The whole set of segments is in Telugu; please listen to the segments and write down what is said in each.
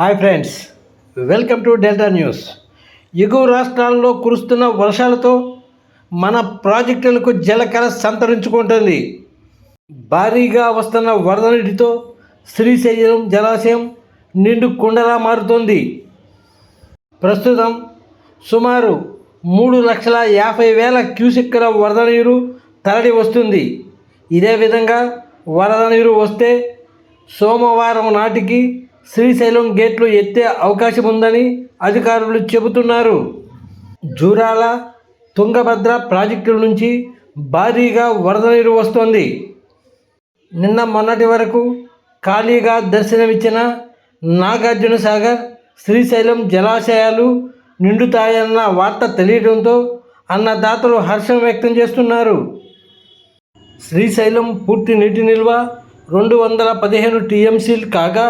Hi friends welcome to Delta News. ఎగువ రాష్ట్రాల్లో కురుస్తున్న వర్షాలతో మన ప్రాజెక్టులకు జలకర సంతరించుకుంటుంది. భారీగా వస్తున్న వరద నీటితో శ్రీశైలం జలాశయం నిండు కుండలా మారుతోంది. ప్రస్తుతం సుమారు మూడు లక్షల యాభై వేల క్యూసెక్కుల వరద నీరు తరలి వస్తుంది. ఇదే విధంగా వరద నీరు వస్తే సోమవారం నాటికి శ్రీశైలం గేట్లు ఎత్తే అవకాశం ఉందని అధికారులు చెబుతున్నారు. జూరాల తుంగభద్ర ప్రాజెక్టుల నుంచి భారీగా వరద నీరు వస్తోంది. నిన్న మొన్నటి వరకు ఖాళీగా దర్శనమిచ్చిన నాగార్జున సాగర్ శ్రీశైలం జలాశయాలు నిండుతాయన్న వార్త తెలియడంతో అన్నదాతలు హర్షం వ్యక్తం చేస్తున్నారు. శ్రీశైలం పూర్తి నీటి నిల్వ రెండు వందల పదిహేను టీఎంసీలు కాగా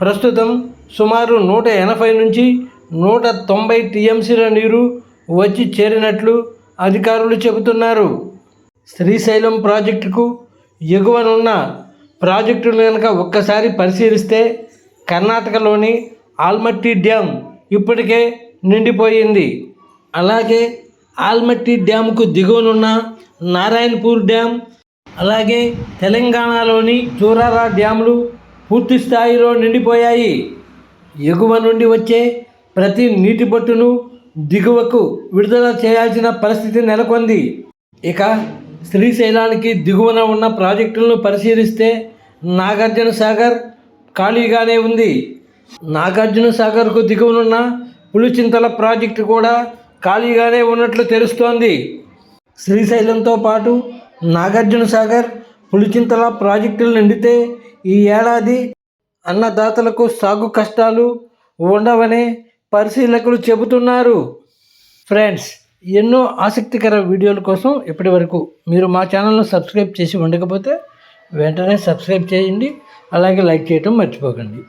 ప్రస్తుతం సుమారు నూట ఎనభై నుంచి నూట తొంభై టీఎంసీల నీరు వచ్చి చేరినట్లు అధికారులు చెబుతున్నారు. శ్రీశైలం ప్రాజెక్టుకు ఎగువనున్న ప్రాజెక్టును కనుక ఒక్కసారి పరిశీలిస్తే కర్ణాటకలోని ఆల్మట్టి డ్యామ్ ఇప్పటికే నిండిపోయింది. అలాగే ఆల్మట్టి డ్యామ్కు దిగువనున్న నారాయణపూర్ డ్యామ్ అలాగే తెలంగాణలోని చూరారా డ్యాములు పూర్తి స్థాయిలో నిండిపోయాయి. ఎగువ నుండి వచ్చే ప్రతి నీటి బొట్టును దిగువకు విడుదల చేయాల్సిన పరిస్థితి నెలకొంది. ఇక శ్రీశైలానికి దిగువన ఉన్న ప్రాజెక్టులను పరిశీలిస్తే నాగార్జున సాగర్ ఖాళీగానే ఉంది. నాగార్జున సాగర్కు దిగువనున్న పులిచింతల ప్రాజెక్టు కూడా ఖాళీగానే ఉన్నట్లు తెలుస్తోంది. శ్రీశైలంతో పాటు నాగార్జున సాగర్ పులిచింతల ప్రాజెక్టులు నిండితే ఈ ఏడాది అన్నదాతలకు సాగు కష్టాలు ఉండవని పరిశీలకులు చెబుతున్నారు. ఫ్రెండ్స్ ఎన్నో ఆసక్తికర వీడియోల కోసం ఇప్పటి వరకు మీరు మా ఛానల్ను సబ్స్క్రైబ్ చేసి ఉండకపోతే వెంటనే సబ్స్క్రైబ్ చేయండి. అలాగే లైక్ చేయటం మర్చిపోకండి.